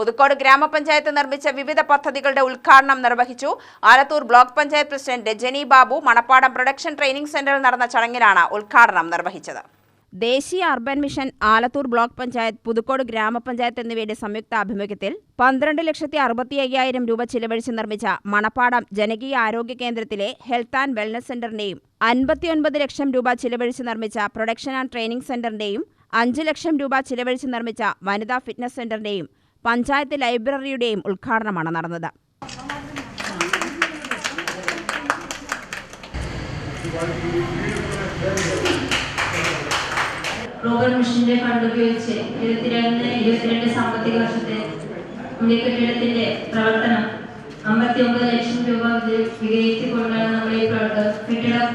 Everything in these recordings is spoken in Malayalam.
പുതുക്കോട് ഗ്രാമപഞ്ചായത്ത് നിർമ്മിച്ച വിവിധ പദ്ധതികളുടെ ഉദ്ഘാടനം നിർവഹിച്ചു Alathur block panchayat president Rajani Babu Manappadam production training സെന്ററിൽ നടന്ന ചടങ്ങിലാണ് ഉദ്ഘാടനം നിർവഹിച്ചത്. ദേശീയ urban mission Alathur block panchayat Puthukkode ഗ്രാമപഞ്ചായത്ത് എന്നിവയുടെ സംയുക്ത ആഭിമുഖ്യത്തിൽ പന്ത്രണ്ട് ലക്ഷത്തി അറുപത്തി അയ്യായിരം രൂപ ചിലവഴിച്ച് നിർമ്മിച്ച മണപ്പാടം ജനകീയ ആരോഗ്യ കേന്ദ്രത്തിലെ ഹെൽത്ത് ആൻഡ് വെൽനസ് സെന്ററിന്റെയും അൻപത്തിയൊൻപത് ലക്ഷം രൂപ ചിലവഴിച്ച് നിർമ്മിച്ച പ്രൊഡക്ഷൻ ആൻഡ് ട്രെയിനിംഗ് സെന്ററിന്റെയും അഞ്ച് ലക്ഷം രൂപ ചിലവഴിച്ച് നിർമ്മിച്ച വനിതാ ഫിറ്റ്നസ് സെന്ററിന്റെയും പഞ്ചായത്ത് ലൈബ്രറിയുടെയും ഉദ്ഘാടനമാണ് നടന്നത്. ഗ്ലോബൽ മിഷന്റെ ഫണ്ട് ഉപയോഗിച്ച് ഇരുപത്തിരണ്ട് ഇരുപത്തിരണ്ട് സാമ്പത്തിക വർഷത്തെ നമ്മുടെ കെട്ടിടത്തിന്റെ പ്രവർത്തനം അമ്പത്തി ഒമ്പത് ലക്ഷം രൂപ വികസിച്ചുകൊണ്ടാണ് നമ്മൾ ഈ കെട്ടിടം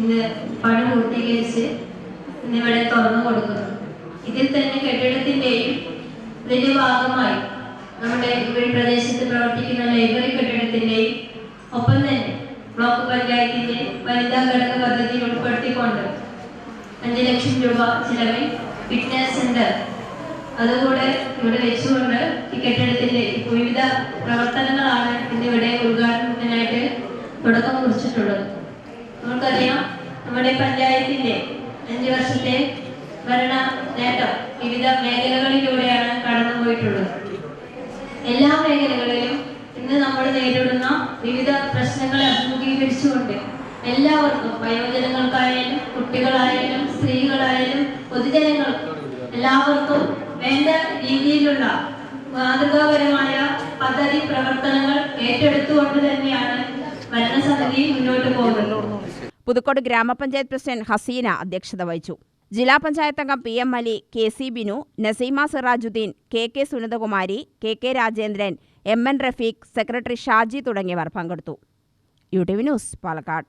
ഇന്ന് പണി പൂർത്തീകരിച്ച് ഇന്നിവിടെ തുറന്നു കൊടുക്കുന്നത്. ഇതിൽ തന്നെ കെട്ടിടത്തിന്റെയും ഇതിന്റെ ഭാഗമായി നമ്മുടെ ഇവിടെ പ്രദേശത്ത് പ്രവർത്തിക്കുന്ന ലൈബ്രറി കെട്ടിടത്തിന്റെയും ഒപ്പം തന്നെ ബ്ലോക്ക് പഞ്ചായത്തിന്റെ വനിതാ ഘടക പദ്ധതി ഉൾപ്പെടുത്തിക്കൊണ്ട് അഞ്ച് ലക്ഷം രൂപ ചിലവിൽ ഫിറ്റ്നസ് സെന്റർ അതുകൂടെ ഇവിടെ വെച്ചുകൊണ്ട് ഈ കെട്ടിടത്തിന്റെ വിവിധ പ്രവർത്തനങ്ങളാണ് ഇന്നിവിടെ ഉദ്ഘാടനത്തിനായിട്ട് തുടക്കം കുറിച്ചിട്ടുള്ളത്. നമുക്കറിയാം നമ്മുടെ പഞ്ചായത്തിന്റെ അഞ്ചു വർഷത്തെ ഭരണ നേട്ടം വിവിധ മേഖലകളിലൂടെയാണ് കടന്നുപോയിട്ടുള്ളത് എല്ലാ മേഖലകളിലും ഇന്ന് നമ്മൾ നേരിടുന്ന വിവിധ പ്രശ്നങ്ങളെ അഭിമുഖീകരിച്ചുകൊണ്ട് എല്ലാവർക്കും വയോജനങ്ങൾക്കായാലും കുട്ടികളായാലും സ്ത്രീകളായാലും പൊതുജനങ്ങൾക്കും എല്ലാവർക്കും വേണ്ട രീതിയിലുള്ള മാതൃകാപരമായ പദ്ധതി പ്രവർത്തനങ്ങൾ ഏറ്റെടുത്തുകൊണ്ട് തന്നെയാണ് ഭരണസമിതി മുന്നോട്ട് പോകുന്നത്. പുതുക്കോട് ഗ്രാമപഞ്ചായത്ത് പ്രസിഡന്റ് ഹസീന അധ്യക്ഷത വഹിച്ചു. ജില്ലാ പഞ്ചായത്ത് അംഗം P M Ali K C Binu Naseema Sirajuddin K K Sunithakumari K K Rajendran M N Rafeeq secretary Shaji തുടങ്ങിയവർ പങ്കെടുത്തു. U T V news Palakkad.